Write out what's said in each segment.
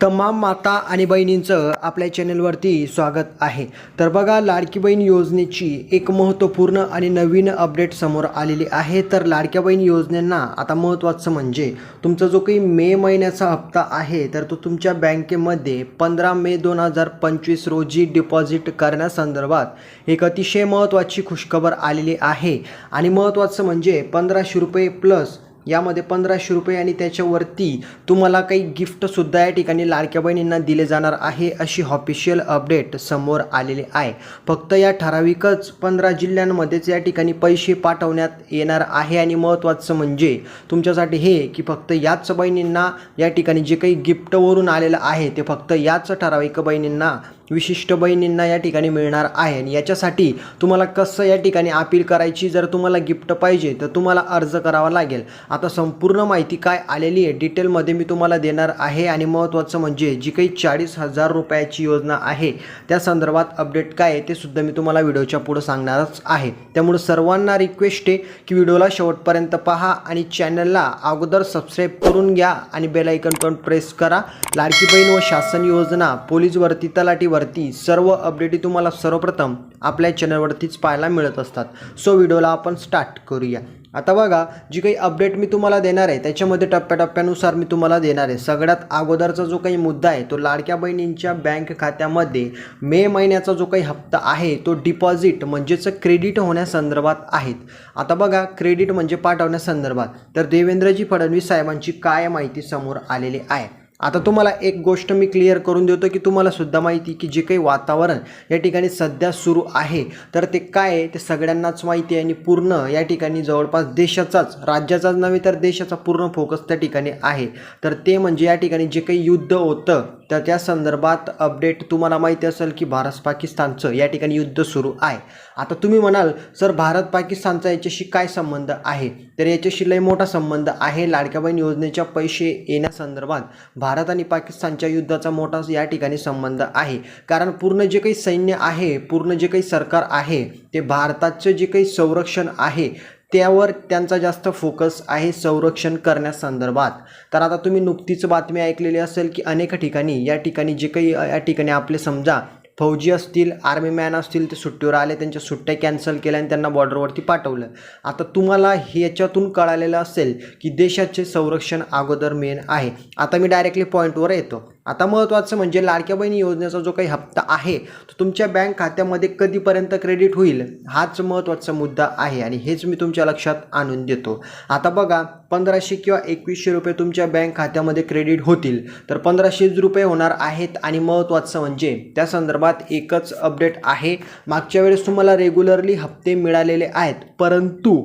तमाम माता आणि बहिणींचं आपल्या चॅनलवरती स्वागत आहे. तर बघा लाडकी बहीण योजनेची एक महत्त्वपूर्ण आणि नवीन अपडेट समोर आलेली आहे. तर लाडक्या बहीण योजनेंना आता महत्त्वाचं म्हणजे तुमचा जो काही मे महिन्याचा हप्ता आहे तर तो तुमच्या बँकेमध्ये पंधरा मे दोन हजार पंचवीस रोजी डिपॉझिट करण्यासंदर्भात एक अतिशय महत्त्वाची खुशखबर आलेली आहे. आणि महत्त्वाचं म्हणजे पंधराशे रुपये प्लस यामध्ये पंधराशे रुपये आणि त्याच्यावरती तुम्हाला काही गिफ्टसुद्धा या ठिकाणी लाडक्या बहिणींना दिले जाणार आहे अशी ऑफिशियल अपडेट समोर आलेली आहे. फक्त या ठराविकच पंधरा जिल्ह्यांमध्येच या ठिकाणी पैसे पाठवण्यात येणार आहे आणि महत्त्वाचं म्हणजे तुमच्यासाठी हे की फक्त याच बहिणींना या ठिकाणी जे काही गिफ्टवरून आलेलं आहे ते फक्त याच ठराविक बहिणींना विशिष्ट बहिणींना या ठिकाणी मिळणार आहे. आणि याच्यासाठी तुम्हाला कसं या ठिकाणी अपील करायची? जर तुम्हाला गिफ्ट पाहिजे तर तुम्हाला अर्ज करावा लागेल. आता संपूर्ण माहिती काय आलेली आहे डिटेलमध्ये मी तुम्हाला देणार आहे. आणि महत्त्वाचं म्हणजे जी काही चाळीस हजार रुपयाची योजना आहे त्या संदर्भात अपडेट काय आहे ते सुद्धा मी तुम्हाला व्हिडिओच्या पुढं सांगणारच आहे. त्यामुळे सर्वांना रिक्वेस्ट आहे की व्हिडिओला शेवटपर्यंत पहा आणि चॅनलला अगोदर सबस्क्राईब करून घ्या. आणि बेलायकन पण प्रेस करा. लाडकी बहीण व शासन योजना पोलीस भरती तलाठी वरती सर्व अपडेटी तुम्हाला सर्वप्रथम आपल्या चॅनलवरतीच पाहायला मिळत असतात. सो व्हिडिओला आपण स्टार्ट करूया. आता बघा जी काही अपडेट मी तुम्हाला देणार आहे त्याच्यामध्ये टप्प्याटप्प्यानुसार मी तुम्हाला देणार आहे. सगळ्यात अगोदरचा जो काही मुद्दा आहे तो लाडक्या बहिणींच्या बँक खात्यामध्ये मे महिन्याचा जो काही हप्ता आहे तो डिपॉझिट म्हणजेच क्रेडिट होण्यासंदर्भात आहेत आता बघा क्रेडिट म्हणजे पाठवण्यासंदर्भात तर देवेंद्रजी फडणवीस साहेबांची काय माहिती समोर आलेली आहे? आता तुम्हाला एक गोष्ट मी क्लिअर करून देतो की तुम्हाला सुद्धा माहिती की जे काही वातावरण या ठिकाणी सध्या सुरू आहे तर ते काय आहे? ते सगळ्यांनाच माहिती आहे आणि पूर्ण या ठिकाणी जवळपास देशाचाच राज्याचाच नव्हे तर देशाचा पूर्ण फोकस त्या ठिकाणी आहे. तर ते म्हणजे या ठिकाणी जे काही युद्ध होतं तर त्या संदर्भात अपडेट तुम्हाला माहिती असेल की भारत पाकिस्तानचं या ठिकाणी युद्ध सुरू आहे. आता तुम्ही म्हणाल सर भारत पाकिस्तानचा याच्याशी काय संबंध आहे? तर याच्याशी लय मोठा संबंध आहे लाडक्या बहीण योजनेच्या पैसे येण्यासंदर्भात. भारत आणि पाकिस्तानच्या युद्धाचा मोठा या ठिकाणी संबंध आहे. कारण पूर्ण जे काही सैन्य आहे पूर्ण जे काही सरकार आहे ते भारताचं जे काही संरक्षण आहे त्यावर त्यांचा जास्त फोकस आहे संरक्षण करण्यासंदर्भात तर आता तुम्ही नुकतीच बातमी ऐकलेली असेल की अनेक ठिकाणी या ठिकाणी जे काही या ठिकाणी आपले समजा फौजी असतील आर्मी मॅन असतील ते सुट्टीवर आले त्यांच्या सुट्ट्या कॅन्सल केल्या आणि त्यांना बॉर्डरवरती पाठवलं. आता तुम्हाला हे याच्यातून कळालेलं असेल की देशाचे संरक्षण अगोदर मेन आहे. आता मी डायरेक्टली पॉईंटवर येतो. आता महत्त्वाचं म्हणजे लाडक्या बहिणी योजनेचा जो काही हप्ता आहे तो तुमच्या बँक खात्यामध्ये कधीपर्यंत क्रेडिट होईल हाच महत्त्वाचा मुद्दा आहे आणि हेच मी तुमच्या लक्षात आणून देतो. आता बघा पंधराशे किंवा एकवीसशे रुपये तुमच्या बँक खात्यामध्ये क्रेडिट होतील तर पंधराशेच रुपये होणार आहेत आणि महत्त्वाचं म्हणजे त्या संदर्भात एकच अपडेट आहे. मागच्या वेळेस तुम्हाला रेग्युलरली हप्ते मिळालेले आहेत परंतु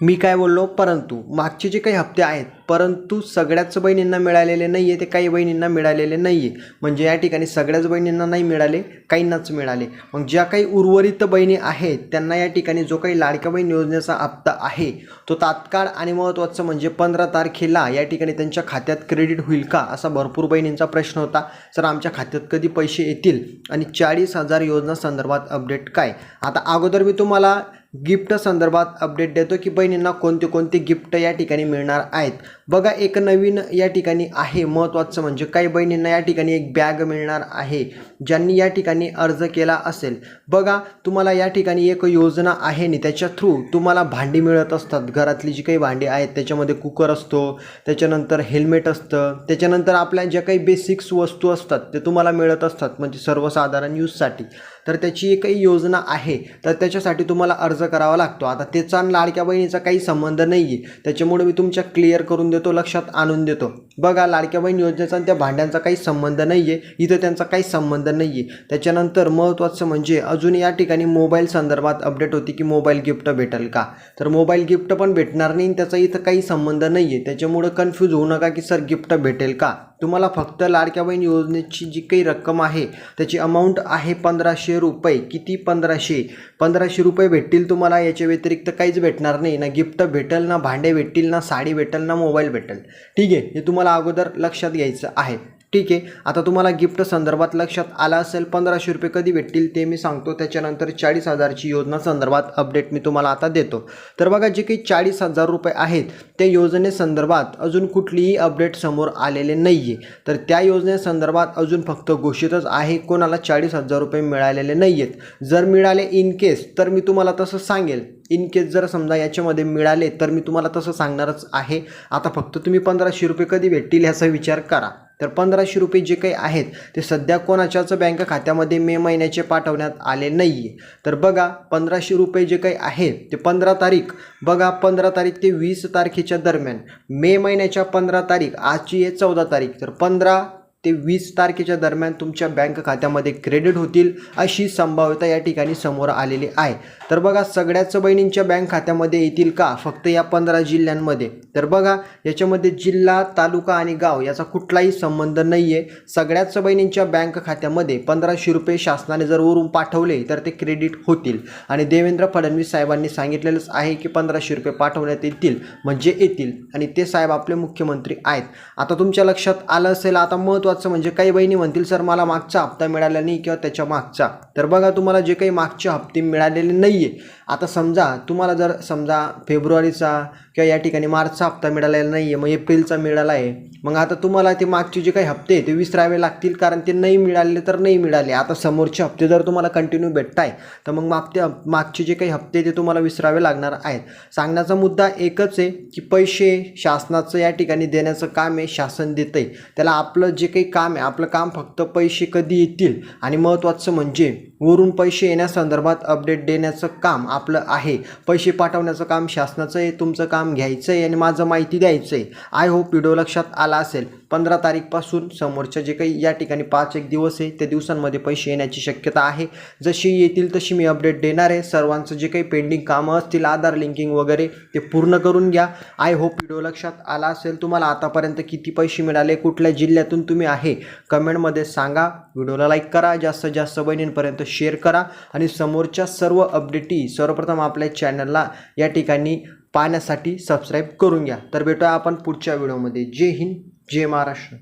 मी काय बोललो? परंतु मागचे जे काही हप्ते आहेत परंतु सगळ्याच बहिणींना मिळालेले नाही आहे ते काही बहिणींना मिळालेले नाही आहे म्हणजे या ठिकाणी सगळ्याच बहिणींना नाही मिळाले काहींनाच मिळाले. मग ज्या काही उर्वरित बहिणी आहेत त्यांना या ठिकाणी जो काही लाडक्या बहीण योजनेचा हप्ता आहे तो तात्काळ आणि महत्त्वाचं म्हणजे पंधरा तारखेला या ठिकाणी त्यांच्या खात्यात क्रेडिट होईल का असा भरपूर बहिणींचा प्रश्न होता. सर आमच्या खात्यात कधी पैसे येतील? आणि चाळीस हजार योजना संदर्भात अपडेट काय? आता अगोदर मी तुम्हाला गिफ्ट संदर्भात अपडेट देतो की बहिणींना कोणते कोणते गिफ्ट या ठिकाणी मिळणार आहेत. बघा एक नवीन या ठिकाणी आहे महत्त्वाचं म्हणजे काही बहिणींना या ठिकाणी एक बॅग मिळणार आहे ज्यांनी या ठिकाणी अर्ज केला असेल. बघा तुम्हाला या ठिकाणी एक योजना आहे आणि त्याच्या थ्रू तुम्हाला भांडी मिळत असतात. घरातली जी काही भांडी आहेत त्याच्यामध्ये कुकर असतो त्याच्यानंतर हेल्मेट असतं त्याच्यानंतर आपल्या ज्या काही बेसिक्स वस्तू असतात ते तुम्हाला मिळत असतात म्हणजे सर्वसाधारण यूजसाठी तर त्याची काही योजना आहे तर त्याच्यासाठी तुम्हाला अर्ज करावा लागतो. आता त्याचा आणि लाडक्या बहिणीचा काही संबंध नाही आहे त्याच्यामुळे मी तुमच्या क्लिअर करून देतो लक्षात आणून देतो. बघा लाडक्या बहीण योजनेचा आणि त्या भांड्यांचा काही संबंध नाही आहे इथं त्यांचा काही संबंध नाही आहे त्याच्यानंतर महत्त्वाचं म्हणजे अजून या ठिकाणी मोबाईल संदर्भात अपडेट होती की मोबाईल गिफ्ट भेटेल का? तर मोबाईल गिफ्ट पण भेटणार नाही आणि त्याचा इथं काही संबंध नाही आहे त्याच्यामुळं कन्फ्यूज होऊ नका की सर गिफ्ट भेटेल का? तुम्हाला फक्त लाडक्या बहीण योजनेची जी काही रक्कम आहे त्याची अमाऊंट आहे पंधराशे रुपये. किती पंधराशे? पंधराशे रुपये भेटतील तुम्हाला याच्या व्यतिरिक्त काहीच भेटणार नाही. ना गिफ्ट भेटेल ना भांडे भेटतील ना साडी भेटेल ना मोबाईल भेटेल. ठीक आहे? हे तुम्हाला अगोदर लक्षात घ्यायचं आहे. ठीक आहे. आता तुम्हाला गिफ्ट संदर्भात लक्षात आलं असेल पंधराशे रुपये कधी भेटतील ते मी सांगतो. त्याच्यानंतर चाळीस हजारची योजना संदर्भात अपडेट मी तुम्हाला आता देतो. तर बघा जे काही चाळीस हजार रुपये आहेत त्या योजनेसंदर्भात अजून कुठलीही अपडेट समोर आलेले नाही आहे तर त्या योजनेसंदर्भात अजून फक्त घोषितच आहे कोणाला चाळीस हजार रुपये मिळालेले नाही आहेत जर मिळाले इन केस तर मी तुम्हाला तसं सांगेल. इन केस जर समजा याच्यामध्ये मिळाले तर मी तुम्हाला तसं सांगणारच आहे. आता फक्त तुम्ही पंधराशे रुपये कधी भेटतील ह्याचा विचार करा. तर पंधराशे रुपये जे काही आहेत ते सध्या कोणाच्याच बँक खात्यामध्ये मे महिन्याचे पाठवण्यात आले नाही आहे तर बघा पंधराशे रुपये जे काही आहेत ते पंधरा तारीख बघा पंधरा तारीख ते वीस तारखेच्या दरम्यान. मे महिन्याच्या पंधरा तारीख आजची आहे चौदा तारीख. तर पंधरा ते वीस तारखेच्या दरम्यान तुमच्या बँक खात्यामध्ये क्रेडिट होतील अशी संभाव्यता या ठिकाणी समोर आलेली आहे. तर बघा सगळ्याच बहिणींच्या बँक खात्यामध्ये येतील का? फक्त या पंधरा जिल्ह्यांमध्ये. तर बघा याच्यामध्ये जिल्हा तालुका आणि गाव याचा कुठलाही संबंध नाही आहे सगळ्याच बहिणींच्या बँक खात्यामध्ये पंधराशे रुपये शासनाने जर वरून पाठवले तर ते क्रेडिट होतील. आणि देवेंद्र फडणवीस साहेबांनी सांगितलेलंच आहे की पंधराशे रुपये पाठवण्यात येतील म्हणजे येतील. आणि ते साहेब आपले मुख्यमंत्री आहेत. आता तुमच्या लक्षात आलं असेल आता महत्त्वाचं म्हणजे काही बहिणी म्हणतील सर मला मागचा हप्ता मिळाला नाही किंवा त्याच्या मागचा. तर बघा तुम्हाला जे काही मागचे हप्ते मिळालेले नाही आहे आता समजा तुम्हाला जर समजा फेब्रुवारीचा किंवा या ठिकाणी मार्चचा हप्ता मिळालेला नाही आहे मग एप्रिलचा मिळाला आहे मग आता तुम्हाला ते मागचे जे काही हप्ते आहे ते विसरावे लागतील कारण ते नाही मिळाले तर नाही मिळाले. आता समोरचे हप्ते जर तुम्हाला कंटिन्यू भेटताय तर मग मागते मागचे जे काही हप्ते ते तुम्हाला विसरावे लागणार आहेत. सांगण्याचा मुद्दा एकच आहे की पैसे शासनाचं या ठिकाणी देण्याचं काम आहे शासन देतं आहे त्याला आपलं जे काही काम आहे. आपलं काम फक्त पैसे कधी येतील? आणि महत्त्वाचं म्हणजे वरून पैसे येण्यासंदर्भात अपडेट देण्याचं काम आपलं आहे. पैसे पाठवण्याचं काम शासनाचं आहे तुमचं काम घ्यायचं आहे आणि माझं माहिती द्यायचं आहे आय होप व्हिडिओ लक्षात आला असेल. पंधरा तारीखपासून समोरच्या जे काही या ठिकाणी पाच एक दिवस आहे त्या दिवसांमध्ये पैसे येण्याची शक्यता आहे. जशी येतील तशी मी अपडेट देणार आहे. सर्वांचं जे काही पेंडिंग कामं असतील आधार लिंकिंग वगैरे ते पूर्ण करून घ्या. आय होप व्हिडिओ लक्षात आला असेल. तुम्हाला आतापर्यंत किती पैसे मिळाले? कुठल्या जिल्ह्यातून तुम्ही तुम्ही आहे. कमेंटमध्ये सांगा. व्हिडिओला लाईक करा. जास्तीत जास्त बहिणींपर्यंत शेअर करा. आणि समोरच्या सर्व अपडेटी सर्वप्रथम आपल्या चॅनलला या ठिकाणी पाहण्यासाठी सबस्क्राईब करून घ्या. तर भेटूया आपण पुढच्या व्हिडिओमध्ये. जय हिंद. जय महाराष्ट्र.